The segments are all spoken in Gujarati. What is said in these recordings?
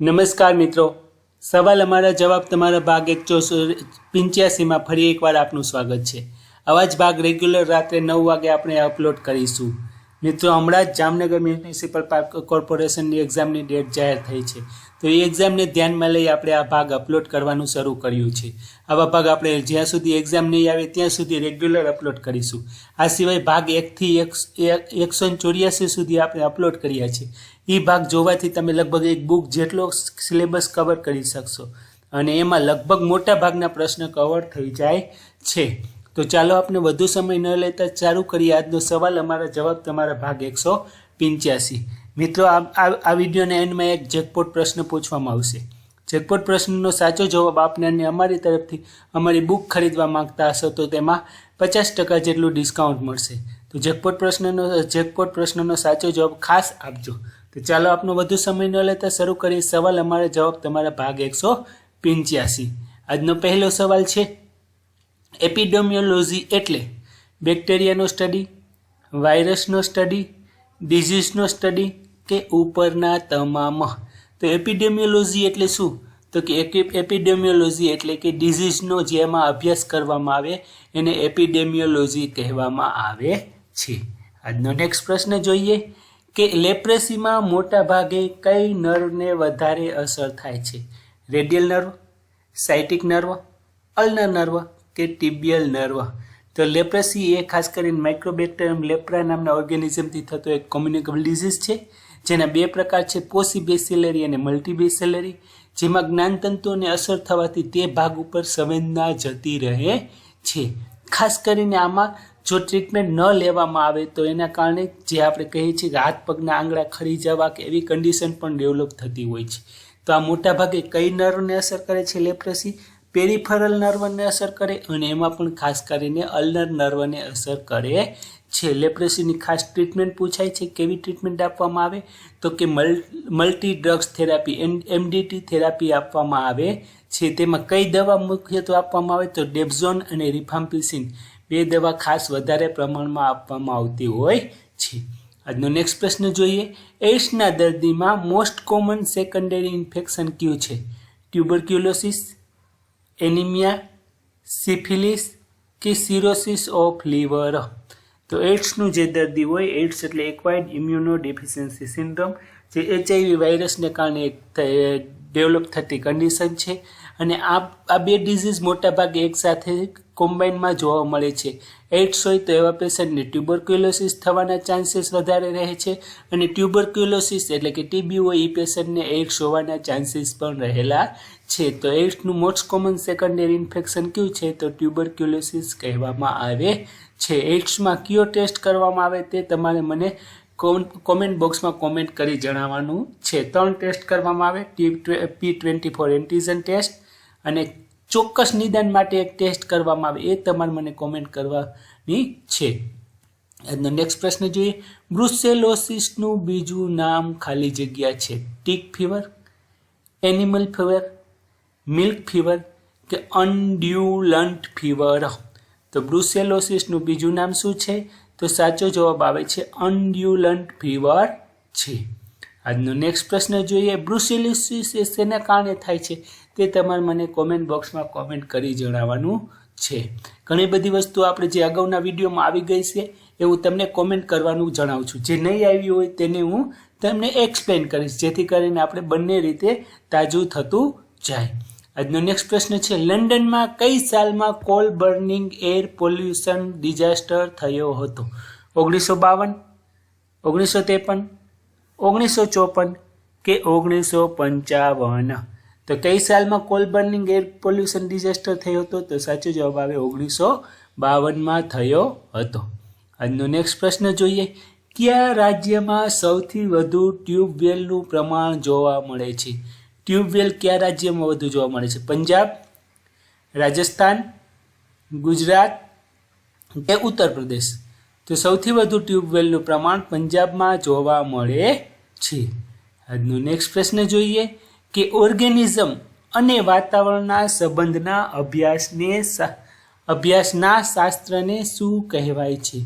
નમસ્કાર મિત્રો. સવાલ અમારા જવાબ તમારા ભાગ એક ચોસો પંચ્યાસીમાં ફરી એકવાર આપનું સ્વાગત છે. આવા જ ભાગ રેગ્યુલર રાત્રે નવ વાગે આપણે અપલોડ કરીશું. મિત્રો, હમણાં જ જામનગર મ્યુનિસિપલ કોર્પોરેશનની એક્ઝામની ડેટ જાહેર થઈ છે. તો એ એક્ઝામને ધ્યાનમાં લઈ આપણે આ ભાગ અપલોડ કરવાનું શરૂ કર્યું છે. આવા ભાગ આપણે જ્યાં સુધી એક્ઝામ નહીં આવે ત્યાં સુધી રેગ્યુલર અપલોડ કરીશું. આ સિવાય ભાગ એકથી એક, એકસો ચોર્યાસી સુધી આપણે અપલોડ કર્યા છે. એ ભાગ જોવાથી તમે લગભગ એક બુક જેટલો સિલેબસ કવર કરી શકશો. અને એમાં લગભગ મોટા ભાગના પ્રશ્ન કવર થઈ જાય છે. તો ચાલો આપણે વધુ સમય ન લેતા ચાલુ કરીએ. આજનો સવાલ, અમારા જવાબ તમારા ભાગ એકસો પંચ્યાસી. મિત્રો, આ આ- વિડીયોના એન્ડમાં એક જેકપોટ પ્રશ્ન પૂછવામાં આવશે. જેકપોટ પ્રશ્નનો સાચો જવાબ આપને અને અમારી તરફથી અમારી બુક ખરીદવા માંગતા હશો તો તેમાં પચાસ ટકા જેટલું ડિસ્કાઉન્ટ મળશે. તો જેકપોટ પ્રશ્નનો જેકપોટ પ્રશ્નનો સાચો જવાબ ખાસ આપજો. તો ચાલો આપનો વધુ સમય ન લેતા શરૂ કરીએ. સવાલ અમારા જવાબ તમારા ભાગ એકસો પંચ્યાસી. આજનો પહેલો સવાલ છે, એપિડેમિયોલોજી એટલે બેક્ટેરિયાનો સ્ટડી, વાયરસનો સ્ટડી, ડિઝીઝનો સ્ટડી કે ઉપરના તમામ. તો એપિડેમિયોલોજી એટલે શું? તો કે એપિડેમિયોલોજી એટલે કે ડિઝીઝનો જેમાં અભ્યાસ કરવામાં આવે, એને એપિડેમિયોલોજી કહેવામાં આવે છે. આજનો નેક્સ્ટ પ્રશ્ન જોઈએ કે લેપ્રેસીમાં મોટા ભાગે કઈ નર્વને વધારે અસર થાય છે? Radial nerve, sciatic nerve ulnar nerve કે ટિબિયલ નર્વ? તો લેપ્રેસી એ ખાસ કરીને માઇક્રોબેક્ટેરિયમ લેપ્રા નામના ઓર્ગેનિઝમથી થતો એક કોમ્યુનિકેબલ ડિઝીઝ છે. જેના બે પ્રકાર છે પોસીબેસિલરી અને મલ્ટીબેસિલરી જેમાં જ્ઞાનતંતુઓને અસર થવાથી તે ભાગ ઉપર સંવેદના જતી રહે છે. ખાસ કરીને આમાં જો ટ્રીટમેન્ટ ન લેવામાં આવે તો એના કારણે જે આપણે કહીએ છીએ કે હાથ પગના આંગળા ખરી જવા કે એવી કન્ડિશન પણ ડેવલપ થતી હોય છે. તો આ મોટાભાગે કઈ નર્વને અસર કરે છે લેપ્રસી પેરિફરલ નર્વને અસર કરે અને એમાં પણ ખાસ કરીને અલ્નર નર્વને અસર કરે છે લેપ્રેસીની ખાસ ટ્રીટમેન્ટ પૂછાય છે, કેવી ટ્રીટમેન્ટ આપવામાં આવે? તો કે multi drugs therapy MDT therapy આપવામાં આવે છે. તેમાં કઈ દવા મુખ્યત્વે આપવામાં આવે? તો ડેબ્ઝોન અને રિફામ્પિસિન બે દવા ખાસ વધારે પ્રમાણમાં આપવામાં આવતી હોય છે. આજનો નેક્સ્ટ પ્રશ્ન જોઈએ. એઇડ્સના દર્દીમાં મોસ્ટ કોમન સેકન્ડરી ઇન્ફેક્શન કયું છે? ટ્યુબરક્યુલોસિસ એનિમિયા સિફિલિસ કે સિરોસિસ ઓફ લીવર તો એઇડ્સનું જે દર્દી હોય એઇડ્સ એટલે એક્વાઇડ ઇમ્યુનો ડેફિશિયન્સી સિન્ડ્રોમ જે એચઆઈવી વાયરસને કારણે ડેવલપ થતી કન્ડિશન છે. અને આ આ બે ડિઝીઝ મોટાભાગે એકસાથે કોમ્બાઇનમાં જોવા મળે છે. એઇડ્સ હોય તો એવા પેશન્ટને ટ્યુબરક્યુલોસિસ થવાના ચાન્સીસ વધારે રહે છે અને ટ્યુબરક્યુલોસિસ એટલે કે ટીબી હોય એ પેશન્ટને એઇડ્સ હોવાના ચાન્સીસ પણ રહેલા છે. તો એઇડ્સનું મોસ્ટ કોમન સેકન્ડરી ઇન્ફેક્શન કયું છે? તો ટ્યુબરક્યુલોસિસ કહેવામાં આવે છે. એઇડ્સમાં કયો ટેસ્ટ કરવામાં આવે તે તમારે મને કોમેન્ટ બોક્સમાં કોમેન્ટ કરી જણાવવાનું છે. ત્રણ ટેસ્ટ કરવામાં આવે. T P twenty four antigen test અને ચોક્કસ નિદાન માટે એક ટેસ્ટ કરવામાં આવે એ તમારે મને કોમેન્ટ કરવાની છે. આજનો નેક્સ્ટ પ્રશ્ન જોઈએ. બ્રુસેલોસિસનું બીજું નામ ખાલી જગ્યા છે. Tick fever animal fever milk fever કે અનડ્યુલન્ટ ફીવર તો બ્રુસેલોસિસનું બીજું નામ શું છે? તો સાચો જવાબ આવે છે અનડ્યુલન્ટ ફીવર છે. આજનો નેક્સ્ટ પ્રશ્ન જોઈએ. બ્રુસેલોસિસ એ શેના કારણે થાય છે? તે તમારે મને કોમેન્ટ બોક્સમાં કોમેન્ટ કરી જણાવવાનું છે. ઘણી બધી વસ્તુ આપણે જે અગાઉના વિડીયોમાં આવી ગઈ છે, એ હું તમને કોમેન્ટ કરવાનું જણાવું છું. જે નહીં આવી હોય તેને હું તમને એક્સપ્લેન કરીશ, જેથી કરીને આપણે બંને રીતે તાજું થતું જાય. આજનો નેક્સ્ટ પ્રશ્ન છે, લંડનમાં કઈ સાલમાં coal burning air pollution disaster થયો હતો? ઓગણીસો બાવન, ઓગણીસો ત્રેપન, ઓગણીસો ચોપન કે ઓગણીસો પંચાવન? તો કઈ સાલમાં coal burning air pollution disaster થયો હતો? તો સાચો જવાબ આવે ઓગણીસો બાવનમાં થયો હતો. આજનો નેક્સ્ટ પ્રશ્ન જોઈએ. કયા રાજ્યમાં સૌથી વધુ ટ્યુબવેલનું પ્રમાણ જોવા મળે છે? ટ્યુબવેલ કયા રાજ્યમાં વધુ જોવા મળે છે? પંજાબ, રાજસ્થાન, ગુજરાત કે ઉત્તર પ્રદેશ? તો સૌથી વધુ ટ્યુબવેલનું પ્રમાણ પંજાબમાં જોવા મળે છે. આજનો નેક્સ્ટ પ્રશ્ન જોઈએ. કે ઓર્ગેનિઝમ અને વાતાવરણના સંબંધના અભ્યાસને અભ્યાસના શાસ્ત્રને શું કહેવાય છે?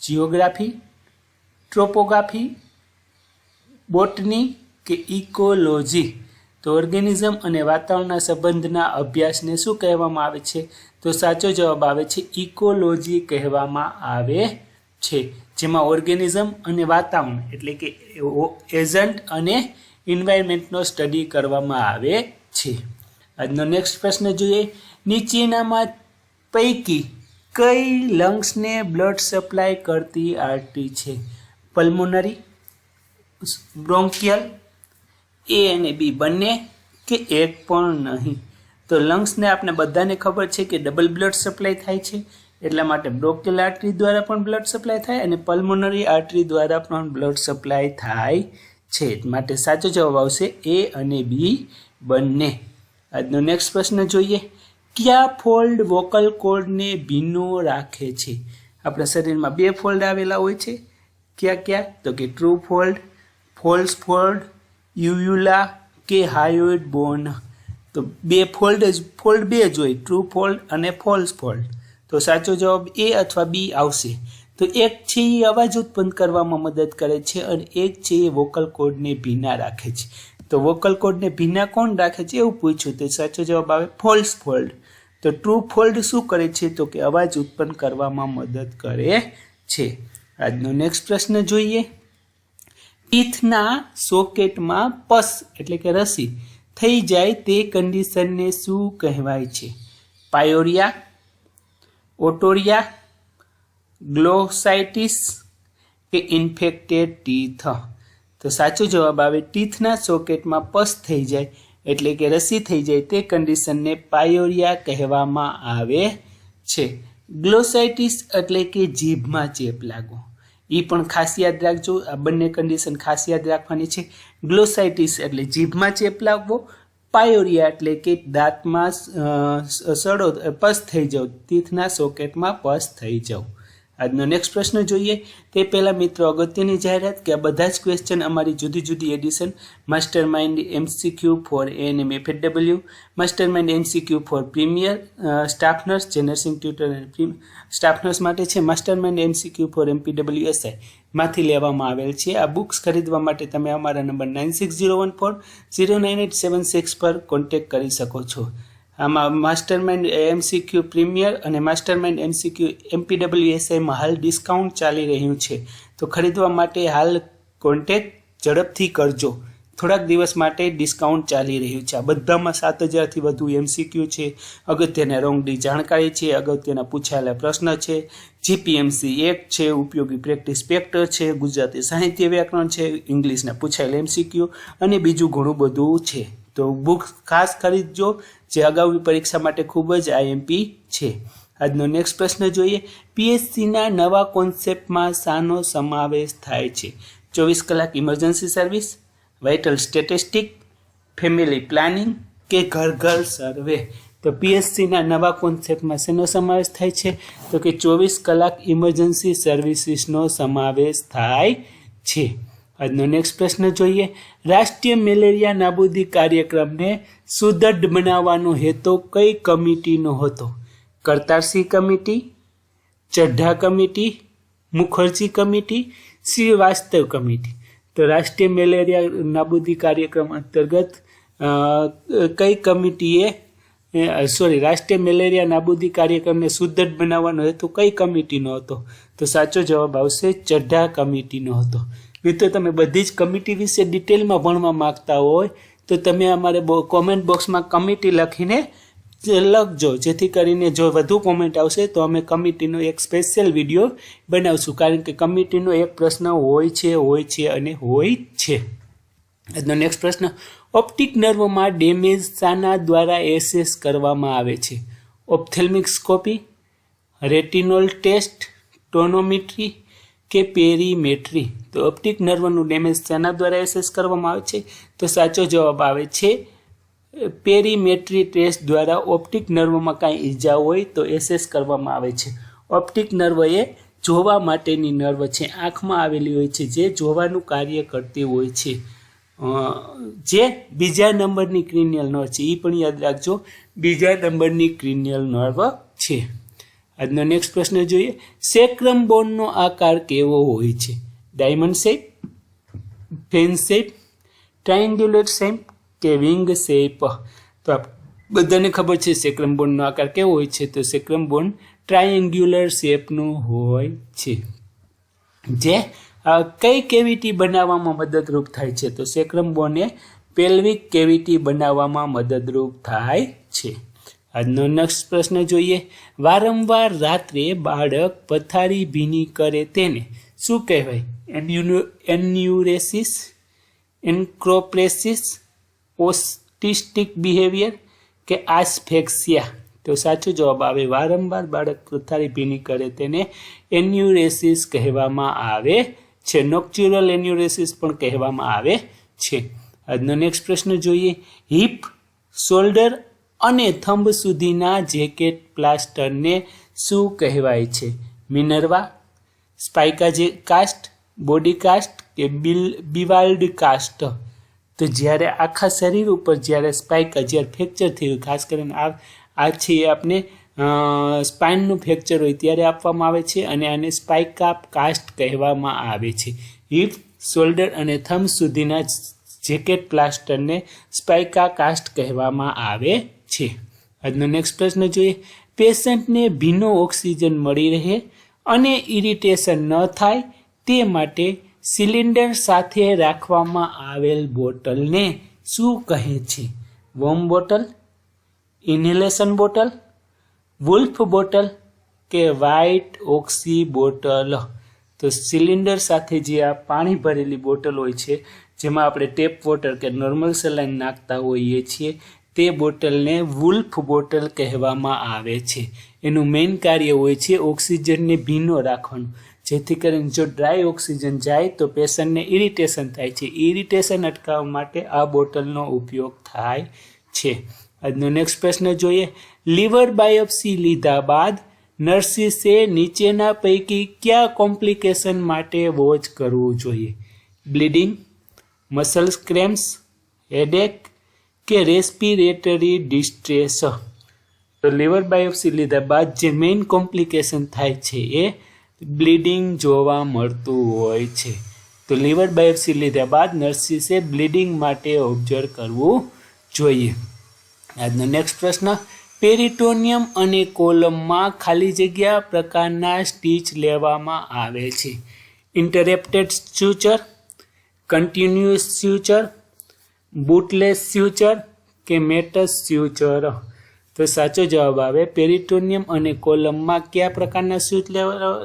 જિયોગ્રાફી ટ્રોપોગ્રાફી, બોટની કે ઇકોલોજી? તો ઓર્ગેનિઝમ અને વાતાવરણના સંબંધના અભ્યાસને શું કહેવામાં આવે છે? તો સાચો જવાબ આવે છે ઇકોલોજી કહેવામાં આવે છે. જેમાં ઓર્ગેનિઝમ અને વાતાવરણ એટલે કે એજન્ટ અને એન્વાયરમેન્ટનો સ્ટડી કરવામાં આવે છે. આજનો નેક્સ્ટ પ્રશ્ન જોઈએ. નીચેનામાં પૈકી કઈ લંગ્સને બ્લડ સપ્લાય કરતી આર્ટરી છે? પલ્મોનરી બ્રોન્કિયલ એ અને બી બંને કે એક પણ નહીં? તો લંગ્સને આપણે બધાને ખબર છે કે ડબલ બ્લડ સપ્લાય થાય છે. એટલા માટે બ્રોન્કિયલ આર્ટરી દ્વારા પણ બ્લડ સપ્લાય થાય અને પલ્મોનરી આર્ટરી દ્વારા પણ બ્લડ સપ્લાય થાય છે. માટે સાચો જવાબ આવશે એ અને બી બંને. આજનો નેક્સ્ટ પ્રશ્ન જોઈએ. કયા ફોલ્ડ વોકલ કોર્ડને ભીનો રાખે છે? આપણા શરીરમાં બે ફોલ્ડ આવેલા હોય છે. ક્યાં ક્યાં? તો કે true fold false fold uvula કે હાયોઇડ બોન તો બે ફોલ્ડ જ ફોલ્ડ બે જ હોય. ટ્રુ ફોલ્ડ અને ફોલ્સ ફોલ્ડ તો સાચો જવાબ એ અથવા બી આવશે. તો એક છે એ અવાજ ઉત્પન્ન કરવામાં મદદ કરે છે અને એક છે એ વોકલ કોડને ભીના રાખે છે. તો વોકલ કોડને ભીના કોણ રાખે છે? એવું પૂછ્યું તો સાચો જવાબ આવે ફોલ્સ ફોલ્ડ તો ટ્રુ ફોલ્ડ શું કરે છે? તો કે અવાજ ઉત્પન્ન કરવામાં મદદ કરે છે. આજનો નેક્સ્ટ પ્રશ્ન જોઈએ. ટીથના સોકેટમાં પસ એટલે કે રસી થઈ જાય તે કન્ડિશનને શું કહેવાય છે? પાયોરિયા, ઓટોરિયા ગ્લોસાઇટિસ કે ઇન્ફેક્ટેડ ટીથ. તો સાચો જવાબ આવે, ટીથના સોકેટમાં પસ થઈ જાય, એટલે કે રસી થઈ જાય, તે કન્ડિશનને પાયોરિયા કહેવામાં આવે છે. ગ્લોસાઇટિસ એટલે કે જીભમાં ચેપ લાગવો. એ પણ ખાસ યાદ રાખજો, આ બંને કન્ડિશન ખાસ યાદ રાખવાની છે. ગ્લોસાઇટિસ એટલે જીભમાં ચેપ લાગવો, પાયોરિયા એટલે કે દાંતમાં સડો પસ થઈ જવું તીથના સોકેટમાં પસ થઈ જાવ. આજનો નેક્સ્ટ પ્રશ્ન જોઈએ. તે પહેલાં મિત્રો અગત્યની જાહેરાત કે આ બધા જ ક્વેશ્ચન અમારી જુદી જુદી edition master mind MCQ for N M F W master mind MCQ for premier staff nurse જે નર્સિંગ ટ્યુટર અને સ્ટાફ નર્સ માટે છે. Master mind MCQ for MP W SI માંથી લેવામાં આવેલ છે. આ બુક્સ ખરીદવા માટે તમે અમારા number nine six zero one four zero nine eight seven six પર કોન્ટેક્ટ કરી શકો છો. આમાં માસ્ટર માઇન્ડ એમસીક્યુ પ્રીમિયર અને માસ્ટર માઇન્ડ એમસીક્યુ એમપીડબ્લ્યુએસઆઈમાં હાલ ડિસ્કાઉન્ટ ચાલી રહ્યું છે. તો ખરીદવા માટે હાલ કોન્ટેક ઝડપથી કરજો. થોડાક દિવસ માટે ડિસ્કાઉન્ટ ચાલી રહ્યું છે. આ બધામાં સાત હજારથી વધુ એમસીક્યુ છે, અગત્યના રોંગડી જાણકારી છે, અગત્યના પૂછાયેલા પ્રશ્ન છે જીપીએમસી એક છે, ઉપયોગી પ્રેક્ટિસ પેક્ટર છે, ગુજરાતી સાહિત્ય વ્યાકરણ છે ઇંગ્લિશના પૂછાયેલા એમસીક્યુ અને બીજું ઘણું બધું છે. તો બુક ખાસ ખરીદજો જે અગાઉની પરીક્ષા માટે ખૂબ જ આઈએમપી છે. આજનો નેક્સ્ટ પ્રશ્ન જોઈએ. પીએસસીના નવા કોન્સેપ્ટમાં શાનો સમાવેશ થાય છે. ચોવીસ કલાક emergency service vital statistic family planning કે ઘર ઘર સર્વે તો પીએસસીના નવા કોન્સેપ્ટમાં શેનો સમાવેશ થાય છે? તો કે ચોવીસ કલાક ઇમરજન્સી સર્વિસીસનો સમાવેશ થાય છે. આજનો નેક્સ્ટ પ્રશ્ન જોઈએ. રાષ્ટ્રીય મેલેરિયા નાબૂદી કાર્યક્રમને સુદૃઢ બનાવવાનો હેતુ કઈ કમિટીનો હતો? Kartar Singh committee, Chadha committee, Mukherjee committee, Srivastava committee. તો રાષ્ટ્રીય મેલેરિયા નાબૂદી કાર્યક્રમ અંતર્ગત કઈ કમિટીએ સોરી રાષ્ટ્રીય મેલેરિયા નાબૂદી કાર્યક્રમને સુદૃઢ બનાવવાનો હેતુ કઈ કમિટીનો હતો? તો સાચો જવાબ આવશે ચઢ્ઢા કમિટીનો હતો. મિત્રો તમે બધી જ કમિટી વિશે ડિટેલમાં ભણવા માંગતા હોય, તો તમે અમારે કોમેન્ટ બોક્સમાં કમિટી લખીને લખજો. જેથી કરીને જો વધુ કોમેન્ટ આવશે, તો અમે કમિટીનો એક સ્પેશિયલ વીડિયો બનાવશું. કારણ કે કમિટીનો એક પ્રશ્ન હોય છે હોય છે અને હોય છે. આજનો નેક્સ્ટ પ્રશ્ન ઓપ્ટિક નર્વમાં ડેમેજ શાના દ્વારા એસેસ કરવામાં આવે છે? ઓપ્થેલ્મિક્સકોપી રેટિનોલ ટેસ્ટ ટોનોમેટ્રી કે પેરીમેટ્રી તો ઓપ્ટિક નર્વનું ડેમેજ શેના દ્વારા એસેસ કરવામાં આવે છે. તો સાચો જવાબ આવે છે પેરીમેટ્રી ટેસ્ટ દ્વારા ઓપ્ટિક નર્વમાં કાંઈ ઈજા હોય તો એસેસ કરવામાં આવે છે. ઓપ્ટિક નર્વ એ જોવા માટેની નર્વ છે. આંખમાં આવેલી હોય છે, જે જોવાનું કાર્ય કરતી હોય છે. જે બીજા નંબરની ક્રિનિયલ નર્વ છે એ પણ યાદ રાખજો. બીજા નંબરની ક્રિનિયલ નર્વ છે. આજનો નેક્સ્ટ પ્રશ્ન જોઈએ. સેક્રમ બોનનો આકાર કેવો હોય છે? Diamond shape fan shape triangular shape કે વિંગ શેપ તો બધાને ખબર છે સેક્રમ બોન્ડનો આકાર કેવો હોય છે? તો સેક્રમ બોન્ડ ટ્રાયેન્ગ્યુલર શેપનું હોય છે. જે કઈ કેવિટી બનાવવામાં મદદરૂપ થાય છે? તો સેક્રમ બોન પેલ્વિક કેવિટી બનાવવામાં મદદરૂપ થાય છે. આજનો નેક્સ્ટ પ્રશ્ન જોઈએ. વારંવાર રાત્રે બાળક પથારી ભીની કરે તેને શું કહેવાય? એન્યુનો- એન્યુરેસિસ, એન્ક્રોપ્રેસિસ, ઓસ્ટિસ્ટિક બિહેવિયર કે આસ્ફેક્સિયા? તો સાચો જવાબ આવે, વારંવાર બાળક પથારી ભીની કરે તેને એન્યુરેસિસ કહેવામાં આવે છે. નોક્ચ્યુરલ એન્યુરેસિસ પણ કહેવામાં આવે છે. આજનો નેક્સ્ટ પ્રશ્ન જોઈએ. હિપ શોલ્ડર અને થંભ સુધીના જેકેટ પ્લાસ્ટરને શું કહેવાય છે? મિનરવા? સ્પાઇકા જે કાસ્ટ? બોડી કાસ્ટ કે બિલ, બિવાલ્ડ કાસ્ટ? તો જ્યારે આખા શરીર ઉપર જ્યારે સ્પાઇકા જ્યારે ફ્રેક્ચર થયું, ખાસ કરીને આ આ છે આપણે સ્પાઇનનું ફ્રેક્ચર હોય ત્યારે આપવામાં આવે છે અને આને સ્પાઇકા કાસ્ટ કહેવામાં આવે છે. હિપ, શોલ્ડર અને થંબ સુધીના જેકેટ પ્લાસ્ટરને સ્પાઇકા કાસ્ટ કહેવામાં આવે છે. આજનો નેક્સ્ટ પ્રશ્ન જોઈએ પેશન્ટને ભીનો ઓક્સિજન મળી રહે અને ઇરિટેશન ન થાય તે માટે સિલિન્ડર સાથે રાખવામાં આવેલ બોટલને શું કહે છે? Warm bottle, inhalation bottle, Woulfe bottle કે વ્હાઇટ ઓક્સી બોટલ? તો સિલિન્ડર સાથે જે આ પાણી ભરેલી બોટલ હોય છે, જેમાં આપણે ટેપ વોટર કે નોર્મલ સલાઈન નાખતા હોઈએ છીએ તે બોટલને વુલ્ફ બોટલ કહેવામાં આવે છે. એનું મેઇન કાર્ય હોય છે ઓક્સિજનને ભીનો રાખવાનું. જેથી કરીને જો ડ્રાય ઓક્સિજન જાય તો પેશન્ટને ઇરિટેશન થાય છે. ઇરિટેશન અટકાવવા માટે આ બોટલનો ઉપયોગ થાય છે. આજનો નેક્સ્ટ પ્રશ્ન જોઈએ. લીવર બાયોપ્સી લીધા બાદ નર્સિસે નીચેના પૈકી કયા કોમ્પ્લિકેશન માટે વોચ કરવું જોઈએ? બ્લીડિંગ મસલ્સ ક્રેમ્સ હેડેક કે રેસ્પિરેટરી ડિસ્ટ્રેસ તો લીવર બાયોપ્સી લીધા બાદ જે મેઇન કોમ્પ્લિકેશન થાય છે એ બ્લીડિંગ જોવા મળતું હોય છે. તો લીવર બાયોપ્સી લીધા બાદ નર્સિસે બ્લીડિંગ માટે ઓબ્ઝર્વ કરવું જોઈએ. આજનો નેક્સ્ટ પ્રશ્ન પેરિટોનિયમ અને કોલમમાં ખાલી જગ્યા પ્રકારના સ્ટીચ લેવામાં આવે છે. ઇન્ટરેપ્ટેડ સ્યુચર કન્ટિન્યુઅસ સ્યુચર બુટલેસ સ્યુચર કે મેટસ સ્યુચર તો સાચો જવાબ આવે, પેરિટોનિયમ અને કોલમમાં કયા પ્રકારના સ્યુચ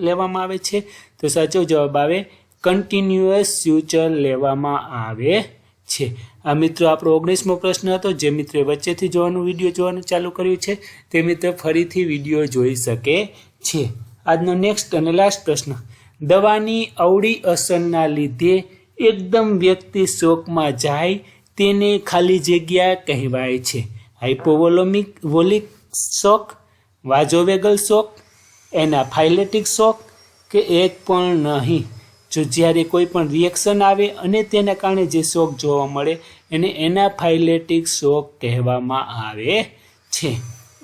લેવામાં આવે છે? તો સાચો જવાબ આવે, કન્ટિન્યુઅસ સ્યુચર લેવામાં આવે છે. આ મિત્રો આપણો ઓગણીસમો પ્રશ્ન હતો, જે મિત્રે વચ્ચેથી જોવાનું વીડિયો જોવાનું ચાલુ કર્યું છે, તે મિત્ર ફરીથી વીડિયો જોઈ શકે છે. આજનો નેક્સ્ટ અને લાસ્ટ પ્રશ્ન. દવાની અવળી અસરના લીધે એકદમ વ્યક્તિ શોકમાં જાય તેને ખાલી જગ્યા કહેવાય છે. હાઇપોવોલોમિક વોલિક શોક વાઝોવેગલ શોક એનાફાઇલેટિક શોક કે એક પણ નહીં. જો જ્યારે કોઈ પણ રિએક્શન આવે અને તેના કારણે જે શોક જોવા મળે, એને એના ફાઇલેટિક શોક કહેવામાં આવે છે.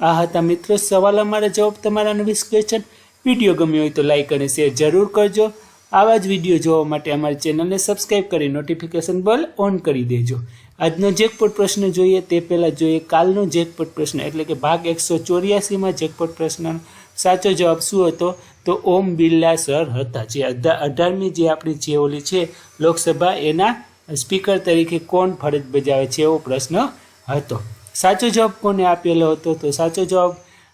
આ હતા મિત્રો સવાલ અમારા જવાબ તમારા નવીસ ક્વેશ્ચન વીડિયો ગમ્યો હોય તો લાઈક અને શેર જરૂર કરજો. આવા જ વીડિયો જોવા માટે અમારી ચેનલને સબસ્ક્રાઈબ કરી નોટિફિકેશન બેલ ઓન કરી દેજો. આજનો જેકપોટ પ્રશ્ન જોઈએ, તે પહેલાં જોઈએ કાલનો જેકપોટ પ્રશ્ન, એટલે કે ભાગ એકસો ચોર્યાસીમાં જેકપોટ પ્રશ્ન સાચો જવાબ શું હતો? તો ઓમ બિરલા સર હતા. જે અઢા, અઢારમી જે આપણી જે ઓલી છે લોકસભા, એના સ્પીકર તરીકે કોણ ફરજ બજાવે છે એવો પ્રશ્ન હતો. સાચો જવાબ કોને આપેલો હતો? તો સાચો જવાબ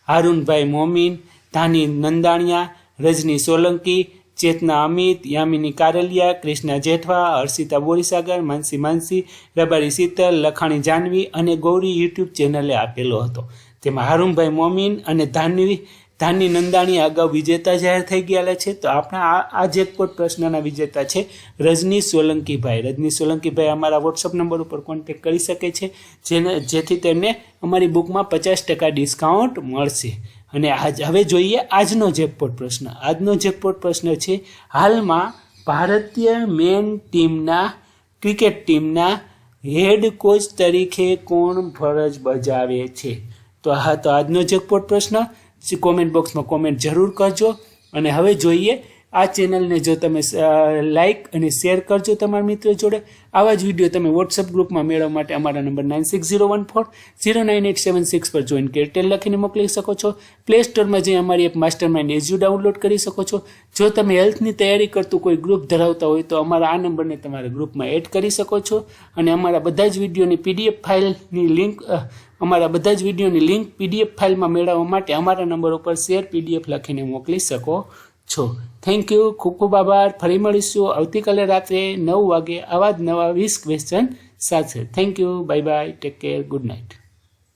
હારૂનભાઈ મોમીન, ધાની નંદાણિયા, રજની સોલંકી ચેતના અમિત, યામિની કારલિયા, કૃષ્ણા જેઠવા, હર્ષિતા બોરીસાગર, માનસી માનસી, રબારી શીતલ, લખાણી જાનવી અને ગૌરી યુટ્યુબ ચેનલે આપેલો હતો. તેમાં હારૂમભાઈ મોમીન અને ધાનવી ધાની નંદાણી અગાઉ વિજેતા જાહેર થઈ ગયેલા છે. તો આપણા આ આ જેકપોટ પ્રશ્નના વિજેતા છે રજની સોલંકીભાઈ. રજની સોલંકીભાઈ અમારા વોટ્સઅપ નંબર ઉપર કોન્ટેક્ટ કરી શકે છે. જેને, જેથી તેમને અમારી બુકમાં પચાસ ટકા ડિસ્કાઉન્ટ મળશે. અને આજ હવે જોઈએ આજનો જેકપોટ પ્રશ્ન. આજનો જેકપોટ પ્રશ્ન છે, હાલમાં ભારતીય મેન ટીમના, ક્રિકેટ ટીમના હેડ કોચ તરીકે કોણ ફરજ બજાવે છે? તો હા, તો આજનો જેકપોટ પ્રશ્ન. કોમેન્ટ બોક્સમાં કોમેન્ટ જરૂર કરજો. અને હવે જોઈએ આ ચેનલને જો તમે લાઇક અને શેર કરજો તમારા મિત્રો જોડે. આવા જ વીડિયો તમે વોટ્સઅપ ગ્રુપમાં મેળવવા માટે અમારા number nine six zero one four zero nine eight seven six પર જોઈન કેરટેલ લખીને મોકલી શકો છો. પ્લે સ્ટોરમાં જઈ અમારી app master mind edu download કરી શકો છો. જો તમે હેલ્થની તૈયારી કરતું કોઈ ગ્રુપ ધરાવતા હોય તો અમારા આ નંબરને તમારા ગ્રુપમાં એડ કરી શકો છો. અને અમારા બધા જ વિડીયોની પીડીએફ ફાઇલની લિંક અમારા બધા જ વિડીયોની લિંક પીડીએફ ફાઇલમાં મેળવવા માટે અમારા નંબર ઉપર શેર પીડીએફ લખીને મોકલી શકો છો. થેન્ક યુ ખૂબ ખૂબ આભાર. ફરી મળીશું આવતીકાલે રાત્રે નવ વાગે આવા જ નવા વીસ ક્વેશ્ચન સાથે. Thank you bye bye take care good night